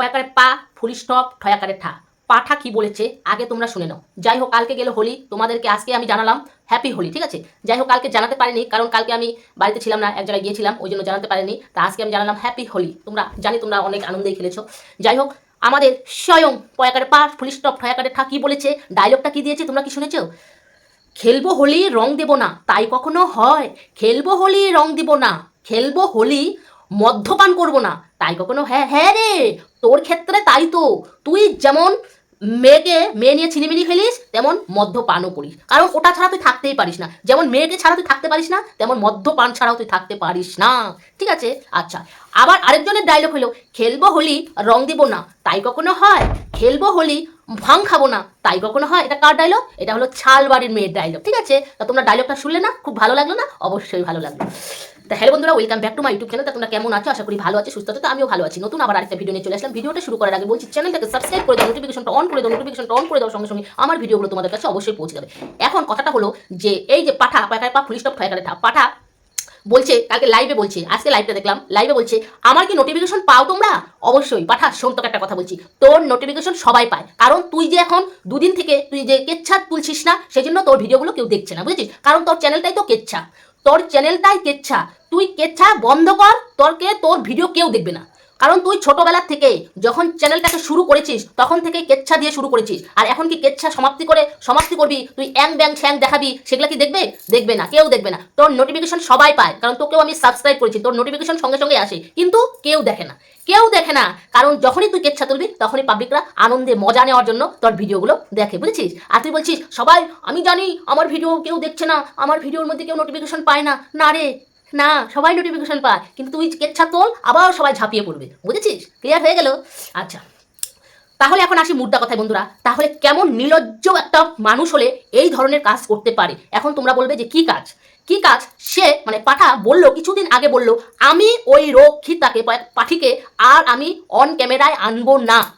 পয়াকারে পা, full stop, ঠয়াকারে ঠা। পাঠা কি বলেছে, আগে তোমরা শুনে নাও। যাই হোক, কালকে গেলে হোলি, তোমাদেরকে আজকে আমি জানালাম হ্যাপি হোলি, ঠিক আছে? যাই হোক, কালকে জানাতে পারিনি, কারণ কালকে আমি বাড়িতে ছিলাম না, এক জায়গায় গিয়েছিলাম, ওই জন্য জানাতে পারিনি। তা আজকে আমি জানালাম হ্যাপি হোলি। তোমরা, জানি তোমরা অনেক আনন্দেই খেলেছো। যাই হোক, আমাদের স্বয়ং পয়াকারে পা, ফুল স্টপ, ঠয়াকারে ঠা কি বলেছে ডায়লগটা কি দিয়েছে, তোমরা কি শুনেছো? খেলব হোলি, রং দেব না, তাই কখনো হয়। খেলব হোলি, রং দিব না, খেলব হোলি, মদ্যপান করব না তাই কখনো? হ্যাঁ হ্যাঁ রে। তোর ক্ষেত্রে তাই তো। তুই যেমন মেয়েকে, মেয়ে নিয়ে ছিনিমিনি খেলিস, তেমন মদ্যপানও করিস। কারণ ওটা ছাড়া তুই থাকতেই পারিস না। যেমন মেয়েকে ছাড়া তুই থাকতে পারিস না, তেমন মদ্যপান ছাড়াও তুই থাকতে পারিস না। ঠিক আছে? আচ্ছা। আবার আরেকজনের ডায়লগ হলো, খেলব হোলি, রং দিব না। তাই কখনো হয়? খেলব হোলি, ভাং খাব না। তাই কখনো হয়? এটা কার ডায়লগ এটা হলো ছাল বাড়ির মেয়ের ডায়লগ ঠিক আছে? তা তোমরা ডায়লগটা শুনলে না? খুব ভালো লাগল না? অবশ্যই ভালো লাগল। তা হ্যালো বন্ধুরা welcome back to my YouTube channel তা তোমরা কেমন আছো? আশা করি ভালো আছে, সুস্থ তো আমিও ভালো আছি। নতুন আবার আরেকটা ভিডিও নিয়ে চলে আসলাম। ভিডিওটা শুরু করার আগে বলছি চ্যানেলটাকে সাবস্ক্রাইব করে দাও নোটিফিকেশনটা অন করে দাও নোটিফিকেশনটা অন করে দাও, সঙ্গে সঙ্গে আমার ভিডিওগুলো তোমাদের কাছে অবশ্যই পৌঁছে যাবে। এখন কথাটা হলো যে, এই যে পাঠা পাঠায় পা ফুল স্টপ ঠয়কারে থা পাঠা, বলছে, কালকে লাইভে বলছে, আজকে লাইভটা দেখলাম লাইভে বলছে, আমার কি নোটিফিকেশন পাও তোমরা? অবশ্যই, পাঠা শোন তোকে একটা কথা বলছি, তোর নোটিফিকেশন সবাই পায়, কারণ তুই যে এখন দুদিন থেকে, তুই যে কেচ্ছা তুলছিস না সেই জন্য তোর ভিডিওগুলো কেউ দেখছে না, বুঝেছিস? কারণ তোর চ্যানেলটাই তো কেচ্ছা। তোর চ্যানেলটাই কেচ্ছা। তুই কেচ্ছা বন্ধ কর তোরকে তোর ভিডিও কেউ দেখবে না। কারণ তুই ছোটবেলার থেকে যখন চ্যানেলটাকে শুরু করেছিস, তখন থেকে কেচ্ছা দিয়ে শুরু করেছিস। আর এখন কি কেচ্ছা সমাপ্তি করে, সমাপ্তি করবি? তুই অ্যাং ব্যাং ছ্যাং দেখাবি, সেগুলো কি দেখবে? দেখবে না, কেউ দেখবে না। তোর নোটিফিকেশন সবাই পায়, কারণ তোকেও আমি সাবস্ক্রাইব করেছি, তোর নোটিফিকেশন সঙ্গে সঙ্গে আসে, কিন্তু কেউ দেখে না। কেউ দেখে না, কারণ যখনই তুই কেচ্ছা তুলবি, তখনই পাবলিকরা আনন্দে মজা নেওয়ার জন্য তোর ভিডিওগুলো দেখে, বুঝেছিস? আর তুই বলছিস, সবাই, আমি জানি আমার ভিডিও কেউ দেখছে না, আমার ভিডিওর মধ্যে কেউ নোটিফিকেশন পায় না। না রে না, সবাই নোটিফিকেশন পায়, কিন্তু তুই কেচ্ছা তোল, আবার সবাই ঝাঁপিয়ে পড়বে, বুঝেছিস? ক্লিয়ার হয়ে গেল? আচ্ছা তাহলে এখন আসি মুদ্রা কথায়, বন্ধুরা। তাহলে কেমন নির্লজ্জ একটা মানুষ হলে এই ধরনের কাজ করতে পারে? এখন তোমরা বলবে যে, কি কাজ? কি কাজ? সে মানে পাঠা বলল, কিছুদিন আগে বলল, আমি ওই রক্ষিতাকে, পা- পাঠিকে আর আমি অন ক্যামেরায় আনব না।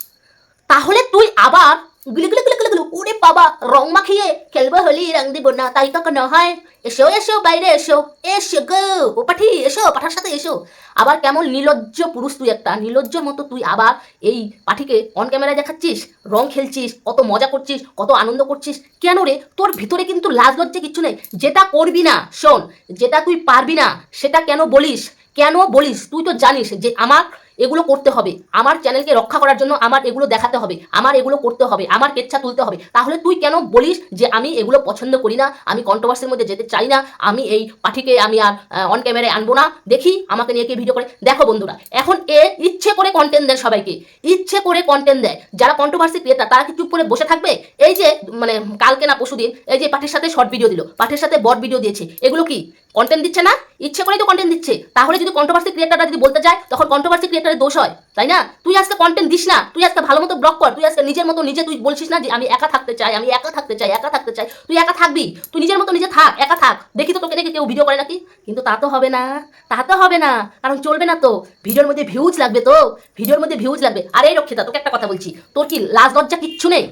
তাহলে তুই আবার গুলি গুলি গুলি ওরে বাবা রং মাখিয়ে খেলব হলি, রং দিব না, তাই কখনো হয় এসো এসো, বাইরে এসো এসো গো ও পাঠি এসো, পাঠার সাথে এসো। আবার কেমন নির্লজ্জ পুরুষ তুই একটা নির্লজ্জর মতো তুই আবার এই পাঠিকে অন ক্যামেরায় দেখাচ্ছিস, রং খেলছিস, কত মজা করছিস, কত আনন্দ করছিস। কেন রে? তোর ভিতরে কিন্তু লাজ লজ্জা কিচ্ছু নেই। যেটা করবি না, শোন, যেটা তুই পারবি না, সেটা কেন বলিস? কেন বলিস? তুই তো জানিস যে আমার এগুলো করতে হবে। আমার চ্যানেলকে রক্ষা করার জন্য আমার এগুলো দেখাতে হবে। আমার এগুলো করতে হবে। আমার কেচ্ছা তুলতে হবে। তাহলে তুই কেন বলিস যে আমি এগুলো পছন্দ করি না? আমি কন্ট্রোভার্সির মধ্যে যেতে চাই না। আমি এই পাঠিকে আমি আর অন ক্যামেরায় আনব না। দেখি আমাকে নিয়ে কে ভিডিও করে। দেখো বন্ধুরা, এখন এ ইচ্ছে করে কন্টেন্ট দেয় সবাইকে। ইচ্ছে করে কন্টেন্ট দেয়। যারা কন্ট্রোভার্সি ক্রিয়েটার তারা কি চুপ করে বসে থাকবে? এই যে মানে কালকে না পশুদিন এই যে পাঠির সাথে শর্ট ভিডিও দিল, পাঠির সাথে বট ভিডিও দিয়েছে। এগুলো কি? কন্টেন্ট দিচ্ছে না? ইচ্ছে করেই তো কন্টেন্ট দিচ্ছে। তাহলে যদি কন্ট্রোভার্সি ক্রিয়েটাররা যদি বলতে যায়, তখন কন্ট্রোভার্সি ক্রিয়েটারের দোষ হয়, তাই না? তুই আজকে কন্টেন্ট দিস না, তুই আজকে ভালো মতো ব্লগ কর, তুই আজকে নিজের মতো নিজে, তুই বলছিস না যে আমি একা থাকতে চাই, আমি একা থাকতে চাই, একা থাকতে চাই, তুই একা থাকবি, তুই নিজের মতো নিজে থাক, একা থাক। দেখি তো তোকে দেখে কেউ ভিডিও করে নাকি? কিন্তু তা তো হবে না, তা তো হবে না, কারণ চলবে না তো। ভিডিওর মধ্যে ভিউজ লাগবে তো, ভিডিওর মধ্যে ভিউজ লাগবে। আরে রক্ষিতা, তোকে একটা কথা বলছি, তোর কি লাজ লজ্জা কিচ্ছু নেই?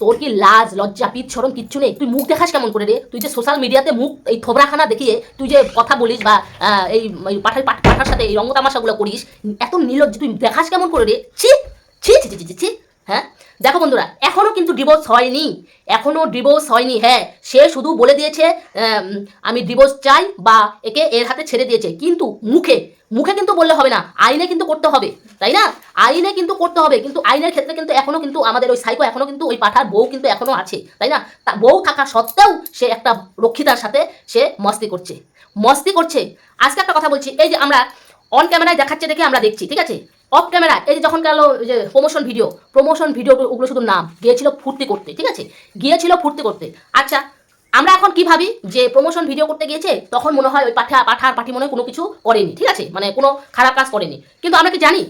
তোর কি লাজ লজ্জা পিত সরম কিচ্ছু নেই? তুই মুখ দেখাস কেমন করে রে? তুই যে সোশ্যাল মিডিয়াতে মুখ এই থোবরাখানা দেখিয়ে তুই যে কথা বলিস বা এই পাঠার পাঠ- পাঠার সাথে এই রঙ রঙ্গতামাশাগুলো করিস এত নির্লজ্জ তুই দেখাস কেমন করে রে? ছি ছি ছি, ছি ছি হ্যাঁ? দেখো বন্ধুরা এখনও কিন্তু ডিভোর্স হয়নি এখনও ডিভোর্স হয়নি হ্যাঁ সে শুধু বলে দিয়েছে আম, ডিভোর্স চাই বা একে এর হাতে ছেড়ে দিয়েছে কিন্তু মুখে মুখে কিন্তু বললে হবে না আইনে কিন্তু করতে হবে তাই না? আইনে কিন্তু করতে হবে কিন্তু আইনের ক্ষেত্রে কিন্তু এখনও কিন্তু আমাদের ওই সাইকো এখনও কিন্তু ওই পাঠার বউ কিন্তু এখনও আছে তাই না? তা বউ থাকা সত্ত্বেও সে একটা রক্ষিতার সাথে সে মস্তি করছে মস্তি করছে। আজকে একটা কথা বলছি এই যে আমরা অন ক্যামেরায় দেখাচ্ছে দেখে আমরা দেখছি ঠিক আছে? অফ ক্যামেরা এই যে যখন গেল যে প্রমোশন ভিডিও প্রমোশন ভিডিও ওগুলো শুধু নাম, গিয়েছিল ফুর্তি করতে, ঠিক আছে? গিয়েছিল ফুর্তি করতে। আচ্ছা আমরা এখন কি ভাবি? যে প্রমোশন ভিডিও করতে গিয়েছে, তখন মনে হয় ওই পাঠা, পাঠার পাঠি মনে হয় কোনো কিছু করেনি, ঠিক আছে? মানে কোনো খারাপ কাজ করেনি। কিন্তু আমরা কি জানি?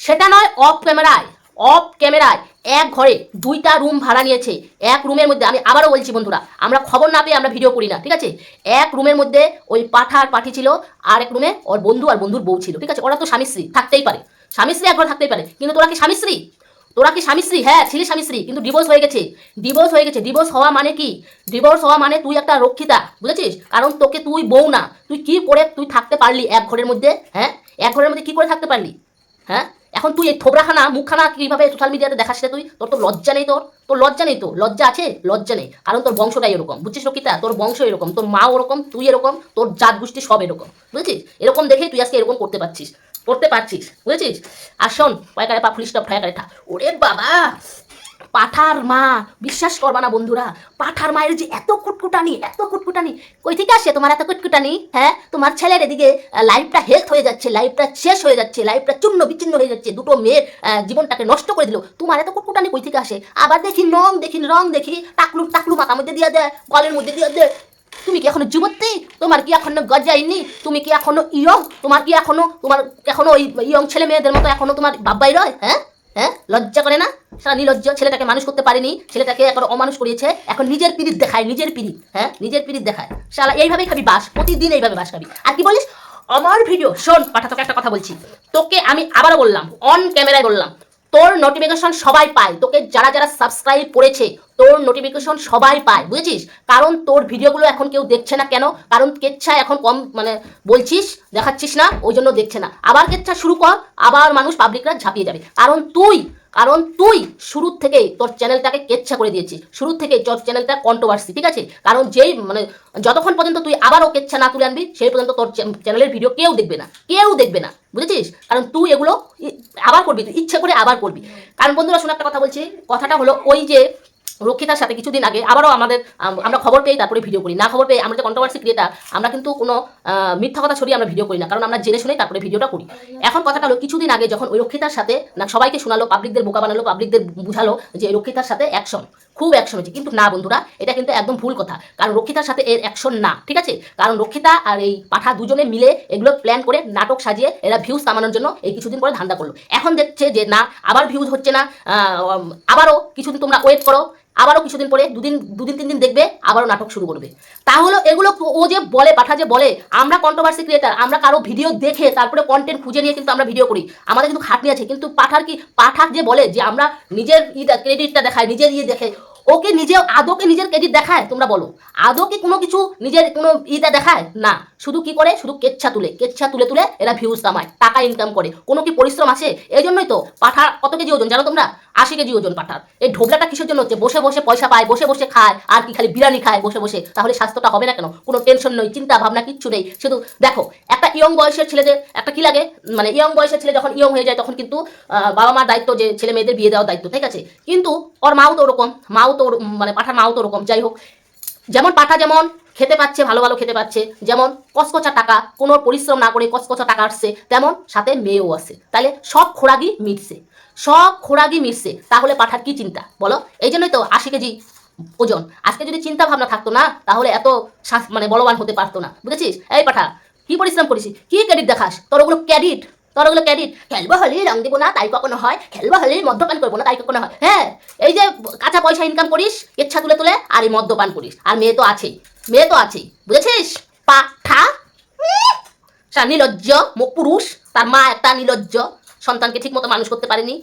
সেটা নয় অফ ক্যামেরায় অফ ক্যামেরায় এক ঘরে দুইটা রুম ভাড়া নিয়েছে। এক রুমের মধ্যে, আমি আবারও বলছি বন্ধুরা, আমরা খবর না পেয়ে আমরা ভিডিও করি না, ঠিক আছে? এক রুমের মধ্যে ওই পাঠার পাঠি ছিল আর এক রুমে ওর বন্ধু আর বন্ধুর বউ ছিল, ঠিক আছে? ওরা তো স্বামী স্ত্রী, থাকতেই পারে। স্বামী স্ত্রী এক ঘরে থাকতেই পারে। কিন্তু তোরা কি স্বামী স্ত্রী? তোরা কি স্বামী স্ত্রী? হ্যাঁ ছিলি স্বামী স্ত্রী, কিন্তু ডিভোর্স হয়ে গেছে। ডিভোর্স হয়ে গেছে। ডিভোর্স হওয়া মানে কি? ডিভোর্স হওয়া মানে তুই একটা রক্ষিতা, বুঝেছিস? কারণ তোকে তুই বউ না। তুই কি করে তুই থাকতে পারলি এক ঘরের মধ্যে হ্যাঁ? এক ঘরের মধ্যে কি করে থাকতে পারলি হ্যাঁ? এখন তুই এই থোবরাখানা মুখখানা কীভাবে সোশ্যাল মিডিয়াতে দেখাস তুই? তোর তো লজ্জা নেই তোর। তোর লজ্জা নেই তো? লজ্জা আছে? লজ্জা নেই। কারণ তোর বংশটাই এরকম। বুঝছিস রকিতা তোর বংশ এরকম। তোর মা ওরকম, তুই এরকম, তোর জাত গোষ্ঠী সব এরকম। বুঝেছিস? এরকম দেখেই তুই আজকে এরকম করতে পারছিস। করতে পারছিস, বুঝেছিস? আর শোন পয়কারে পা ফুলিশ টপ ঠয়াকারে ঠা ওরে বাবা! পাঠার মা, বিশ্বাস করবা না বন্ধুরা, পাঠার মায়ের যে এত কুটকুটানি এত কুটকুটানি, কই থেকে আসে তোমার এত কুটকুটানি? হ্যাঁ তোমার ছেলের এদিকে লাইফটা হেলথ হয়ে যাচ্ছে লাইফটা শেষ হয়ে যাচ্ছে লাইফটা চূর্ণ বিচ্ছিন্ন হয়ে যাচ্ছে, দুটো মেয়ের জীবনটাকে নষ্ট করে দিল। তোমার এত কুটকুটানি কই থেকে আসে? আবার দেখি, রং দেখি রং দেখি, টাকলু টাকলু মাথার মধ্যে দিয়ে দেয় গলের মধ্যে দিয়ে দেয় তুমি কি এখনও যুবতী? তোমার কি এখনও গজাইনি? তুমি কি এখনও ইয়ং? তোমার কি এখনও, তোমার এখনও ওই ইয়ং ছেলে মেয়েদের মতো এখনও তোমার বাব্বাই রয়? হ্যাঁ? হ্যাঁ? লজ্জা করে না? সারা নির্লজ্জ ছেলেটাকে মানুষ করতে পারেনি। ছেলেটাকে এখন অমানুষ করিয়েছে। এখন নিজের পিরিত দেখায়, নিজের পিরিত হ্যাঁ? নিজের পিরিত দেখায়। শালা, এইভাবেই খাবি বাস, প্রতিদিন এইভাবে বাস খাবি। আর কি বলিস? আমার ভিডিও শোন, পাঠা, তোকে একটা কথা বলছি। তোকে আমি আবারও বললাম অন ক্যামেরায় বললাম, তোর নোটিফিকেশন সবাই পায়। তোকে যারা যারা সাবস্ক্রাইব করেছে তোর নোটিফিকেশন সবাই পায়, বুঝেছিস? কারণ তোর ভিডিওগুলো এখন কেউ দেখছে না কেন? কারণ কেচ্ছা এখন কম মানে বলছিস, দেখাচ্ছিস না, ওই জন্য দেখছে না। আবার কেচ্ছা শুরু কর, আবার মানুষ পাবলিকরা ঝাঁপিয়ে যাবে। কারণ তুই কারণ তুই শুরুর থেকেই তোর চ্যানেলটাকে কেচ্ছা করে দিয়েছিস। শুরুর থেকেই তোর চ্যানেলটা কন্ট্রোভার্সি ঠিক আছে? কারণ যেই মানে যতক্ষণ পর্যন্ত তুই আবারও কেচ্ছা না তুলে আনবি, সেই পর্যন্ত তোর চ্যানেলের ভিডিও কেউ দেখবে না। কেউ দেখবে না, বুঝেছিস? কারণ তুই এগুলো আবার করবি, তুই ইচ্ছে করে আবার করবি। কারণ বন্ধুরা, শোনো একটা কথা বলছি, কথাটা হলো ওই যে রক্ষিতার সাথে কিছুদিন আগে আবারও আমাদের আমরা খবর পেয়ে তারপরে ভিডিও করি। না খবর পেয়ে আমরা যে কন্ট্রোভার্সি ক্রিয়েটার আমরা কিন্তু কোনো মিথ্যা কথা ছড়িয়ে আমরা ভিডিও করি না, কারণ আমরা জেনে শুনেই তারপরে ভিডিওটা করি। এখন কথাটা হলো, কিছুদিন আগে যখন ওই রক্ষিতার সাথে না সবাইকে শোনালো পাবলিকদের বোকা বানালো পাবলিকদের বুঝালো যে রক্ষিতার সাথে অ্যাকশন খুব অ্যাকশন হয়েছে। কিন্তু না, বন্ধুরা, এটা কিন্তু একদম ভুল কথা। কারণ রক্ষিতার সাথে এর অ্যাকশন না, ঠিক আছে? কারণ রক্ষিতা আর এই পাঠা দুজনে মিলে এগুলো প্ল্যান করে নাটক সাজিয়ে এরা ভিউজ কামানোর জন্য এই কিছুদিন পরে ধান্দা করল। এখন দেখছে যে, না, আবার ভিউজ হচ্ছে না আবারও কিছুদিন তোমরা ওয়েট করো, আবারও কিছুদিন পরে দুদিন দুদিন, তিন দিন দেখবে, আবারও নাটক শুরু করবে। তাহলে এগুলো ও যে বলে, পাঠা যে বলে, আমরা কন্ট্রোভার্সি ক্রিয়েটার আমরা কারও ভিডিও দেখে তারপরে কন্টেন্ট খুঁজে নিয়ে কিন্তু আমরা ভিডিও করি। আমাদের কিন্তু খাটনি আছে, কিন্তু পাঠার কি পাঠার যে বলে যে আমরা নিজের ইটা ক্রেডিটটা দেখাই, নিজের ইয়ে দেখে ওকে নিজে, আদৌকে নিজের কেজি দেখায়, তোমরা বলো। আদৌ কি কোনো কিছু নিজের কোনো ইতে দেখায়? না। শুধু কি করে? শুধু কেচ্ছা তুলে। কেচ্ছা তুলে তুলে এরা ভিউজ কামায়, টাকা ইনকাম করে। কোনো কি পরিশ্রম আছে? এই জন্যই তো পাঠা কত কেজি ওজন, জানো তোমরা? আশি কেজি ওজন পাঠার এই ঢোবলাটা কিসের জন্য হচ্ছে? বসে বসে পয়সা পায়, বসে বসে খায়, আর কি খালি বিরিয়ানি খায়, বসে বসে। তাহলে স্বাস্থ্যটা হবে না কেন? কোনো টেনশন নেই, চিন্তা ভাবনা কিচ্ছু নেই। শুধু দেখো, একটা ইয়ং বয়সের ছেলেদের একটা কি লাগে? মানে ইয়ং বয়সের ছেলে যখন ইয়ং হয়ে যায়, তখন কিন্তু বাবা মার দায়িত্ব যে ছেলে মেয়েদের বিয়ে দেওয়ার দায়িত্ব, ঠিক আছে? কিন্তু ওর মাও তো ওরকম, মাও তো মানে পাঠার মাও তো ওরকম, যাই হোক। যেমন পাঠা যেমন, খেতে পাচ্ছে, ভালো ভালো খেতে পাচ্ছে। যেমন কসকচা টাকা, কোনো পরিশ্রম না করে কসকচা টাকা আসছে, তেমন সাথে মেয়েও আছে। তাহলে সব খোরাগই মিটছে। সব খোরাগই মিশছে তাহলে পাঠার কি চিন্তা? বলো? এই জন্যই তো আশি কেজি ওজন। আজকে যদি চিন্তা ভাবনা থাকতো না, তাহলে এত মানে বলবান হতে পারতো না। বুঝেছিস? এই পাঠা, কি পরিশ্রম করিস? কি ক্রেডিট দেখাস? তোর ওগুলো ক্রেডিট তোর ওগুলো ক্রেডিট খেলব হলে রং দিব না, তাই কখনো হয়। খেলব হলে মদ্যপান করব না, তাই কখনো হয়। হ্যাঁ এই যে কাঁচা পয়সা ইনকাম করিস, ইচ্ছা তুলে তুলে আর এই মদ্যপান করিস। আর মেয়ে তো আছেই, মেয়ে তো আছেই। বুঝেছিস? পাঠা, সা নির্লজ্জ মো- পুরুষ, তার মা একটা নির্লজ্জ সন্তানকে ঠিক মতো মানুষ করতে পারেনি।